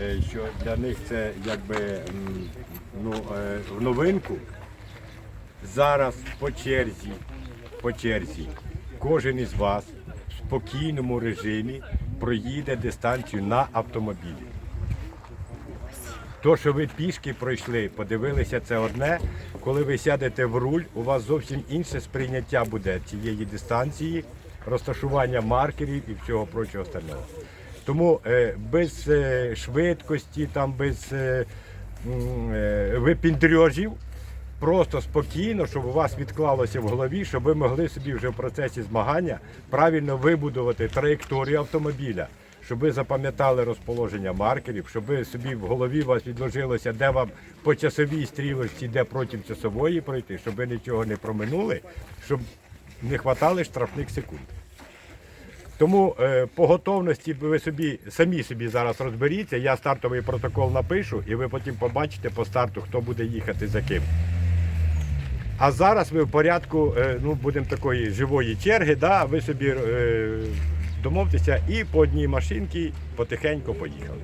е, що для них це якби ну, е, в новинку. Зараз по черзі, по черзі, кожен із вас в спокійному режимі проїде дистанцію на автомобілі. То, що ви пішки пройшли, подивилися, це одне. Коли ви сядете в руль, у вас зовсім інше сприйняття буде цієї дистанції, розташування маркерів і всього прочого остального. Тому е, без е, швидкості, там, без е, випіндрьожів, просто спокійно, щоб у вас відклалося в голові, щоб ви могли собі вже в процесі змагання правильно вибудувати траєкторію автомобіля, щоб ви запам'ятали розположення маркерів, щоб ви собі в голові вас відложилося, де вам по часовій стрілочці, де проти часової пройти, щоб ви нічого не проминули, щоб не хватали штрафних секунд. Тому е, по готовності ви собі самі собі зараз розберіться. Я стартовий протокол напишу, і ви потім побачите по старту, хто буде їхати за ким. А зараз ви в порядку, е, ну будемо такої живої черги, да, ви собі е, домовтеся і по одній машинці потихеньку поїхали.